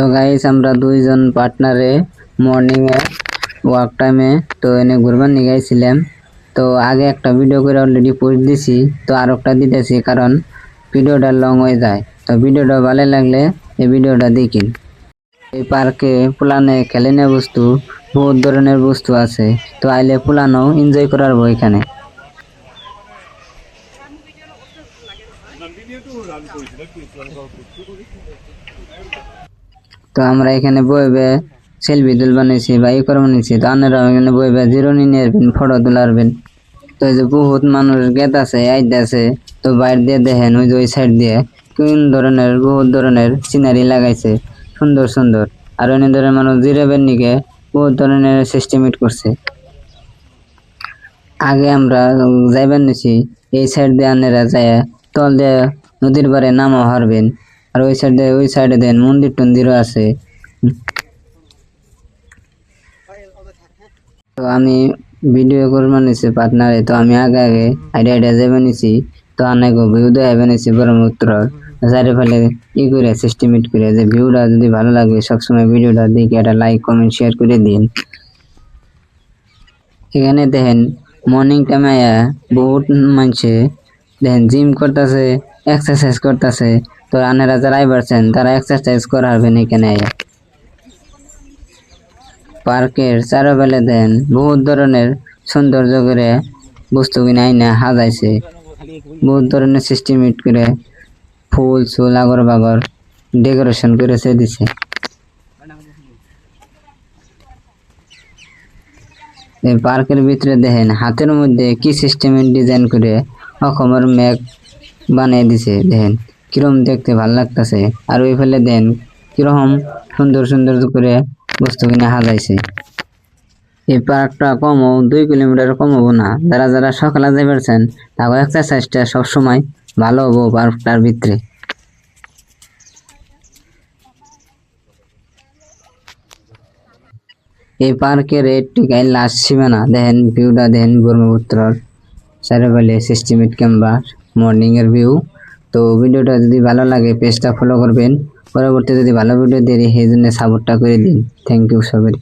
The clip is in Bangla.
তো গাইস আমরা দুইজন পার্টনারে মর্নিং এ ওয়ার্ক টাইমে তো এনে ঘুরবার নিয়ে গেছিলাম। তো আগে একটা ভিডিও করে অলরেডি পোস্ট দিছি, তো আর একটা দিতেছি কারণ ভিডিওটা লং হয়ে যায়। তো ভিডিওটা ভালো লাগলে এই ভিডিওটা দেখিন। এই পার্কে পুলানে খেলে নেওয়া বস্তু, বহুত ধরনের বস্তু আছে। তো আইলে পুলানো এনজয় করার এখানে। তো আমরা এখানে বইবে সেলফি তুল বানিয়েছি বা ই করে বানিয়েছি তো আপনারা এখানে বইবে জিরো নিয়ে আসবেন ফটো তুলারবেন। তো এই যে বহুত মানুষ গেত আছে আইতে আছে, তো বাইর দিয়ে দেখেন ওই যে ওই সাইড দিয়ে কোন ধরনের, বহুত ধরনের সিনারি লাগাইছে, সুন্দর সুন্দর। আর অনেক ধরনের মানুষ জিরাবেন নিকে বহুত ধরনের সিস্টেমেট করছে। আগে আমরা যাইবেন নিছি, এই সাইড দিয়ে আনেরা যায় তল দিয়ে নদীর পারে নামও হারবেন। আর ওই সাইডে ওই সাইডে দেন, মন্দির টন্দিরও আছে। তো আমি ভিডিও করব নিছি পার্টনারে, তো আমি আগে আগে আইডিয়া আইডিয়া যাবে নিছি। তো অনেক ভিউ দেওয়া নিছি ব্রহ্মপুত্র। চারি ফেলে ই করে সিস্টেমেট করে যে ভিউটা যদি ভালো লাগে, সবসময় ভিডিওটা দেখে একটা লাইক কমেন্ট শেয়ার করে দিন। এখানে দেখেন মর্নিং টাইমে বহুত মানুষে, দেখেন জিম করতেছে এক্সারসাইজ করতেছে। তো আনেরা যারা আইবারছেন তারা এক্সারসাইজ করাবেন এখানে। পার্কের চারোবেলে দেন, বহুত ধরনের সৌন্দর্য করে বস্তু কিনে আইনা সাজাইছে বহুত ধরনের সিস্টেমেট করে ফুল, চুল আগর বাগর ডেকোরেশন করেছে দিছে। এই পার্কের ভিতরে দেখেন, হাতের মধ্যে কি সিস্টেমের ডিজাইন করে অসমের মেঘ বানিয়ে দিছে, দেখেন। কিরম দেখতে ভালো লাগতেছে। আর ওই ফেলে দেন, কীরকম সুন্দর সুন্দর করে বস্তু কিনে সাজাইছে। এই পার্কটা কমও, দুই কিলোমিটার কম হব না। যারা যারা সকালে যাই পারছেন তাকে এক্সারসাইজটা সবসময় ভালো হব পার্কটার ভিতরে। এই পার্কের টিকাই লাস্ট সীমানা, দেখেন, ভিউটা দেখেন ব্রহ্মপুত্রর চারিপালে সিস্টেমেট কিংবা মর্নিং এর ভিউ তো ভিডিওটা যদি ভালো লাগে পেজটা ফলো করবেন। পরবর্তী যদি ভালো ভিডিও দেরি সেই জন্য সাপোর্টটা করে দিন। থ্যাংক ইউ সবাই